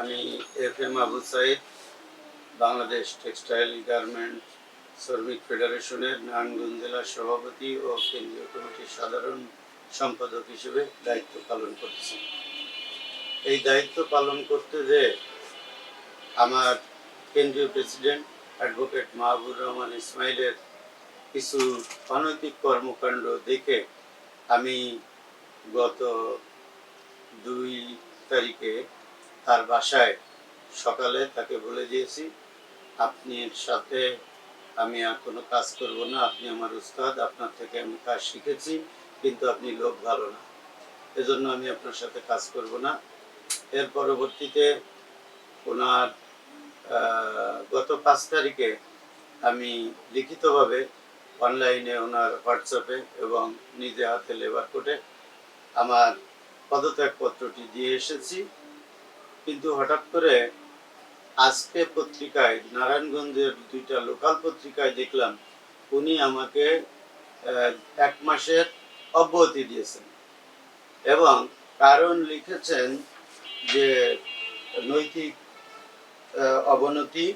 আমি F M Abu Sayeed, Bangladesh textile garment শ্রমিক ফেডারেশনের নারায়ণগঞ্জ জেলার সভাপতি ও কেন্দ্রীয় কমিটির সাধারণ সম্পাদক হিসেবে দায়িত্ব পালন করছি। এই দায়িত্ব পালন করতে যে আমার কেন্দ্রীয় প্রেসিডেন্ট অ্যাডভোকেট মাহবুর রহমান ইসমাইলের কিছু অনৈতিক কর্মকাণ্ড দেখে আমি গত দুই তারিখে তার বাসায় সকালে তাকে বলে দিয়েছি, আপনি সাথে আমি আর কোনো কাজ করব না। আপনি আমার উস্তাদ, আপনার থেকে আমি কাজ শিখেছি, কিন্তু আপনি লোক ভালো না। এজন্য আমি আপনার সাথে কাজ করব না। এর পরবর্তীতে ওনার গত পাঁচ তারিখে আমি লিখিতভাবে অনলাইনে ওনার হোয়াটসঅ্যাপে এবং নিজে হাতে লেবার কোর্টে আমার পদত্যাগপত্রটি দিয়ে এসেছি। কিন্তু হঠাৎ করে আজকে পত্রিকায়, নারায়ণগঞ্জের দুইটা লোকাল পত্রিকায় দেখলাম, উনি আমাকে এক মাসের অব্যাহতি দিয়েছেন। এবং কারণ লিখেছেন যে নৈতিক অবনতি,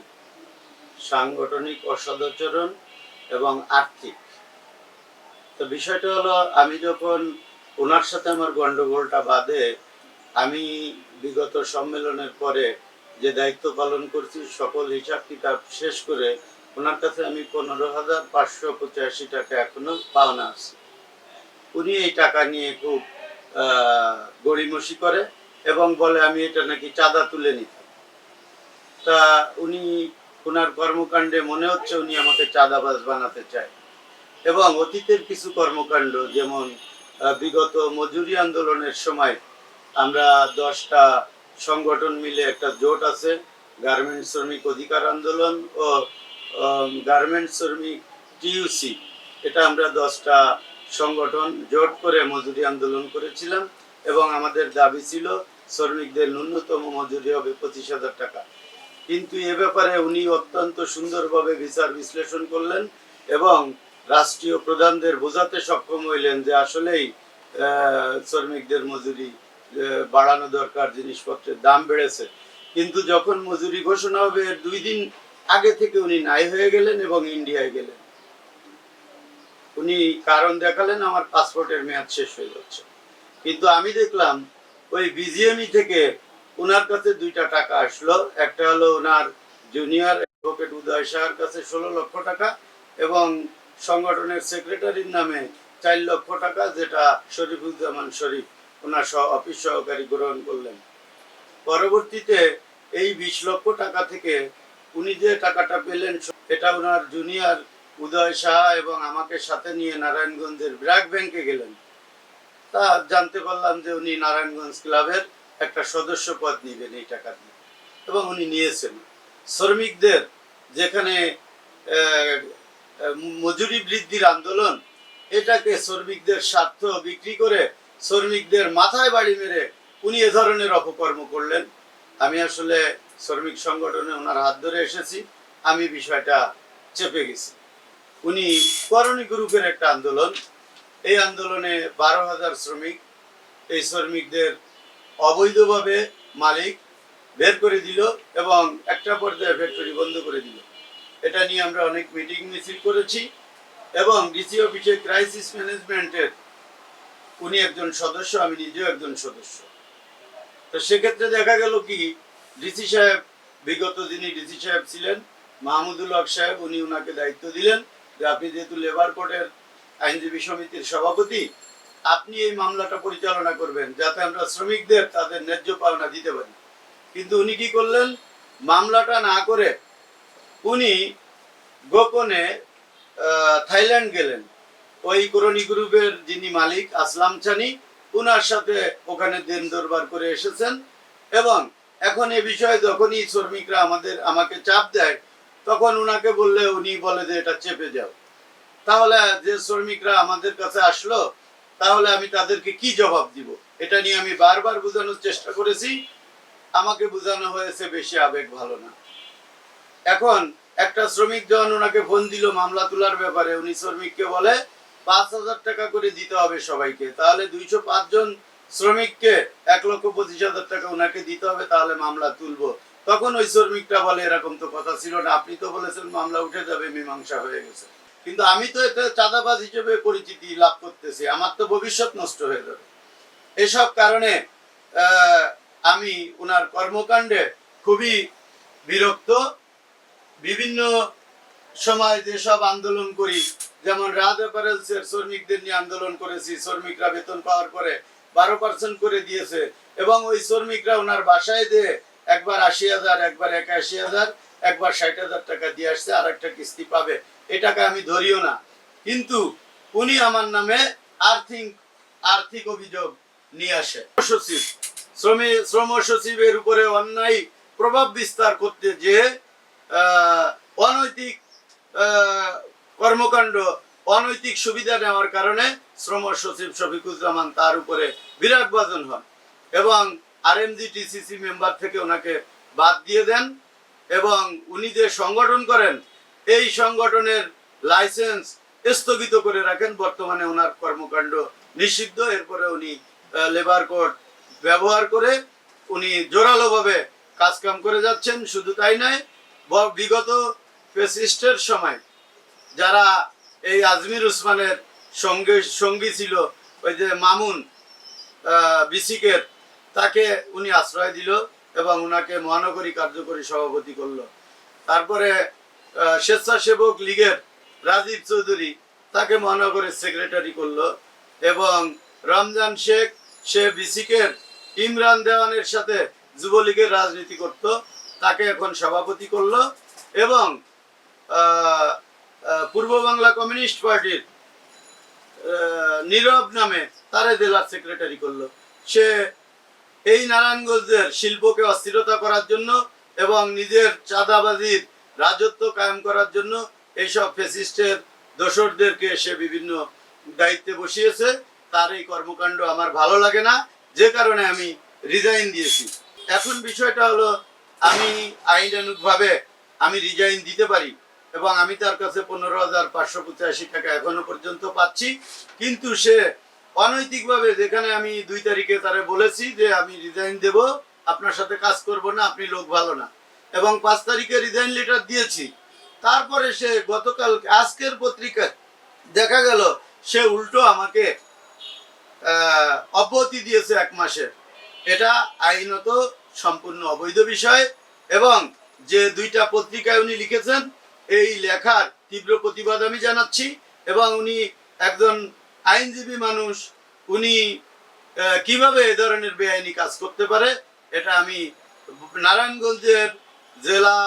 সাংগঠনিক অসদাচরণ এবং আর্থিক। তো বিষয়টা হলো, আমি যখন ওনার সাথে আমার গন্ডগোলটা বাদে আমি বিগত সম্মেলনের পরে যে দায়িত্ব পালন করছি, সকল হিসাব কিতাব শেষ করে ওনার কাছে আমি পনেরো হাজার পাঁচশো পঁচাশি টাকা এখনও পাওনা আছে। উনি এই টাকা নিয়ে খুব গড়িমসি করে এবং বলে, আমি এটা নাকি চাঁদা তুলে নিতাম তা উনি ওনার কর্মকাণ্ডে মনে হচ্ছে উনি আমাকে চাঁদাবাজ বানাতে চায়। এবং অতীতের কিছু কর্মকাণ্ড, যেমন বিগত মজুরি আন্দোলনের সময় আমরা দশটা সংগঠন মিলে একটা জোট আছে গার্মেন্ট শ্রমিক অধিকার আন্দোলন ও গার্মেন্ট শ্রমিক টিইউসি এটা আমরা দশটা সংগঠন জোট করে মজুরি আন্দোলন করেছিলাম এবং আমাদের দাবি ছিল শ্রমিকদের ন্যূনতম মজুরি হবে পঁচিশ হাজার টাকা। কিন্তু এ ব্যাপারে উনি অত্যন্ত সুন্দরভাবে বিচার বিশ্লেষণ করলেন এবং রাষ্ট্রীয় প্রধানদের বোঝাতে সক্ষম হইলেন যে আসলেই শ্রমিকদের মজুরি বাড়ানো দরকার, জিনিসপত্রের দাম বেড়েছে। কিন্তু যখন মজুরি ঘোষণা হবে, এর দুই দিন আগে থেকে উনি নাই হয়ে গেলেন এবং ইন্ডিয়ায় গেলেন। উনি কারণ দেখালেন, আমার পাসপোর্টের মেয়াদ শেষ হয়ে যাচ্ছে। কিন্তু আমি দেখলাম, ওই বিজিএমই থেকে ওনার কাছে দুইটা টাকা আসলো। একটা হলো ওনার জুনিয়র অ্যাডভোকেট উদয় শাহর কাছে ষোলো লক্ষ টাকা এবং সংগঠনের সেক্রেটারির নামে চার লক্ষ টাকা, যেটা শরীফুজ্জামান শরীফ ওনার অফিস সহকারী গ্রহণ করলেন। পরবর্তীতে এই বিশ লক্ষ টাকা থেকে উনি যে টাকাটা পেলেন এটা ওনার জুনিয়র উদয় শাহ এবং আমাকে সাথে নিয়ে নারায়ণগঞ্জের ব্র্যাক ব্যাংকে গেলেন। তা জানতে পারলাম যে উনি নারায়ণগঞ্জ ক্লাবের একটা সদস্য পদ নেবেন এই টাকা দিয়ে এবং উনি নিয়েছেন। শ্রমিকদের যেখানে মজুরি বৃদ্ধির আন্দোলন, এটাকে শ্রমিকদের স্বার্থ বিক্রি করে শ্রমিকদের মাথায় বাড়ি মেরে উনি এ ধরনের অপকর্ম করলেন। আমি আসলে শ্রমিক সংগঠনে ওনার হাত ধরে এসেছি। আমি বিষয়টা চেপে গেছি। উনি করণী গ্রুপের একটা আন্দোলন। এই আন্দোলনে বারো হাজার শ্রমিক, এই শ্রমিকদের অবৈধভাবে মালিক বের করে দিল এবং একটা পর্যায়ে ফ্যাক্টরি বন্ধ করে দিল। এটা নিয়ে আমরা অনেক মিটিং মিছিল করেছি এবং ডিসি অফিসে ক্রাইসিস ম্যানেজমেন্টের উনি একজন সদস্য, আমি নিজেও একজন সদস্য। তো সেক্ষেত্রে দেখা গেল কি ডিসি সাহেব, বিগত যিনি ডিসি সাহেব ছিলেন, মাহমুদুল হক সাহেব, উনি ওনাকে দায়িত্ব দিলেন। যে আপনি যেহেতু লেবার কোর্টের আইনজীবী সমিতির সভাপতি, আপনি এই মামলাটা পরিচালনা করবেন যাতে আমরা শ্রমিকদের তাদের ন্যায্য পাওনা দিতে পারি। কিন্তু উনি কি করলেন? মামলাটা না করে উনি গোপনে থাইল্যান্ড গেলেন। ওই করণী গ্রুপের যিনি মালিক, আসলাম চানি উনার সাথে ওখানে দিন দরবার করে এসেছেন। এবং এখন এ বিষয়ে যখনই শ্রমিকরা আমাদের, আমাকে চাপ দেয়, তখন উনাকে বললে উনি বলে যে, এটা চেপে যাও। তাহলে যে শ্রমিকরা আমাদের কাছে আসলো, তাহলে আমি তাদেরকে কি জবাব দিব? এটা নিয়ে আমি বারবার বোঝানোর চেষ্টা করেছি। আমাকে বোঝানো হয়েছে, বেশি আবেগ ভালো না। এখন একটা শ্রমিক যখন ওনাকে ফোন দিল মামলা তোলার ব্যাপারে, উনি শ্রমিককে বলে পাঁচ হাজার টাকা করে দিতে হবে সবাইকে। তাহলে দুইশো জন শ্রমিককে এক লক্ষ পঁচিশ হাজার টাকা ওনাকে দিতে হবে, তাহলে মামলা তুলবো। তখন ওই শ্রমিকটা বলে, এরকম তো কথা ছিল না। আপনি তো বলেছেন মামলা উঠে যাবে, মীমাংসা হয়ে গেছে। কিন্তু আমি তো এটা চাঁদাবাজ হিসেবে পরিচিতি লাভ করতেছি। আমার তো ভবিষ্যৎ নষ্ট হয়ে যাবে। এসব কারণে আমি ওনার কর্মকাণ্ডে খুবই বিরক্ত। বিভিন্ন সময় যেসব আন্দোলন করি যেমন রাজ অ্যাপারেলসের শ্রমিকদের নিয়ে আন্দোলন করেছি, শ্রমিকরা বেতন পাওয়ার পরে বারো পার্সেন্ট করে দিয়েছে এবং ওই শ্রমিকরা ওনার বাসায় দিয়ে একবার আশি হাজার, একবার একাশি হাজার, একবার ষাট হাজার টাকা দিয়ে আসছে আর একটা কিস্তি পাবে। এ টাকা আমি ধরিও না। কিন্তু উনি আমার নামে আর্থিক আর্থিক অভিযোগ নিয়ে আসে। সচিব শ্রমিক শ্রম সচিবের উপরে অন্যায় প্রভাব বিস্তার করতে যে অনৈতিক কর্মকাণ্ড অনৈতিক সুবিধা নেওয়ার কারণে শ্রম সচিব শফিকুজ্জামান তার উপরে বিরাট বাজন হন এবং আর টিসিসি মেম্বার থেকে ওনাকে বাদ দিয়ে দেন এবং উনি যে সংগঠন করেন, এই সংগঠনের লাইসেন্স স্থগিত করে রাখেন। বর্তমানে ওনার কর্মকাণ্ড নিষিদ্ধ। এরপরে উনি লেবার কোড ব্যবহার করে উনি জোরালোভাবে কাজকাম করে যাচ্ছেন। শুধু তাই নয় বিগত ফেসিস্টের সময় যারা এই আজমির উসমানের সঙ্গে, সঙ্গী ছিল, ওই যে মামুন বিসিকের, তাকে উনি আশ্রয় দিল এবং ওনাকে মহানগরী কার্যকরী সভাপতি করল। তারপরে স্বেচ্ছাসেবক লীগের রাজীব চৌধুরী তাকে মহানগরের সেক্রেটারি করল এবং রমজান শেখ, সে বিসিকের ইমরান দেওয়ানের সাথে যুবলীগের রাজনীতি করত, তাকে এখন সভাপতি করল এবং পূর্ব বাংলা কমিউনিস্ট পার্টির নীরব নামে তারে জেলার সেক্রেটারি করল। সে এই নারায়ণগঞ্জের শিল্পকে অস্থিরতা করার জন্য এবং নিজের চাঁদাবাজির রাজত্ব কায়েম করার জন্য এইসব ফেসিস্টের দোসরদেরকে সে বিভিন্ন দায়িত্বে বসিয়েছে। তার এই কর্মকাণ্ড আমার ভালো লাগে না, যে কারণে আমি রিজাইন দিয়েছি। এখন বিষয়টা হলো, আমি আইনানুগভাবে আমি রিজাইন দিতে পারি? এবং আমি তার কাছে পনেরো হাজার পাঁচশো পঁচাশি টাকা এখনও পর্যন্ত পাচ্ছি। কিন্তু সে অনৈতিকভাবে যেখানে আমি দুই তারিখে তারে বলেছি যে আমি রিজাইন দেব, আপনার সাথে কাজ করব না, আপনি লোক ভালো না। এবং পাঁচ তারিখে রিজাইন লেটার দিয়েছি। তারপরে সে গতকাল, আজকের পত্রিকায় দেখা গেল, সে উল্টো আমাকে অব্যাহতি দিয়েছে এক মাসের এটা আইনত সম্পূর্ণ অবৈধ বিষয় এবং যে দুইটা পত্রিকায় উনি লিখেছেন এই লেখার তীব্র প্রতিবাদ আমি জানাচ্ছি এবং উনি একজন আইনজীবী মানুষ, উনি কীভাবে এ ধরনের বেআইনি কাজ করতে পারে এটা আমি নারায়ণগঞ্জের জেলা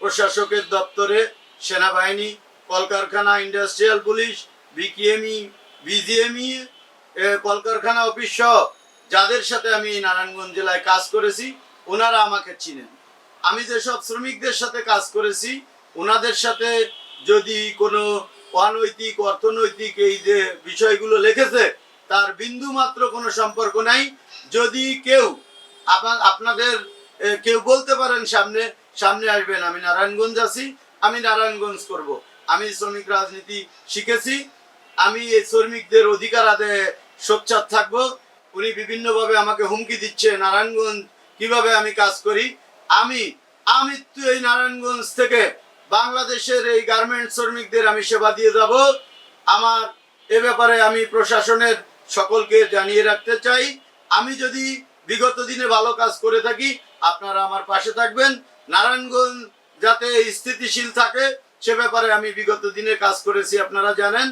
প্রশাসকের দপ্তরে সেনাবাহিনী, কলকারখানা, ইন্ডাস্ট্রিয়াল পুলিশ, বিকিএমই, বিজিএমই কলকারখানা অফিস সহ যাদের সাথে আমি নারায়ণগঞ্জ জেলায় কাজ করেছি, ওনারা আমাকে চিনেন। আমি যেসব শ্রমিকদের সাথে কাজ করেছি ওনাদের সাথে যদি কোনো অনৈতিক, অর্থনৈতিক এই যে বিষয়গুলো লিখেছে তার বিন্দু মাত্র কোনো সম্পর্ক নাই। যদি কেউ আপনা- আপনাদের কেউ বলতে পারেন সামনে সামনে আসবেন, আমি নারায়ণগঞ্জ আছি, আমি নারায়ণগঞ্জ করব। আমি শ্রমিক রাজনীতি শিখেছি, আমি এই শ্রমিকদের অধিকার আদায়ে সোচ্চার থাকব। উনি বিভিন্নভাবে আমাকে হুমকি দিচ্ছে, নারায়ণগঞ্জ, কীভাবে আমি কাজ করি? আমি আমি তো এই নারায়ণগঞ্জ থেকে বাংলাদেশের এই গার্মেন্ট শ্রমিকদের আমি সেবা দিয়ে যাব। আমার এ ব্যাপারে আমি প্রশাসনের সকলকে জানিয়ে রাখতে চাই। আমি যদি বিগত দিনে ভালো কাজ করে থাকি, আপনারা আমার পাশে থাকবেন। নারায়ণগঞ্জ যাতে স্থিতিশীল থাকে, সে ব্যাপারে আমি বিগত দিনে কাজ করেছি, আপনারা জানেন।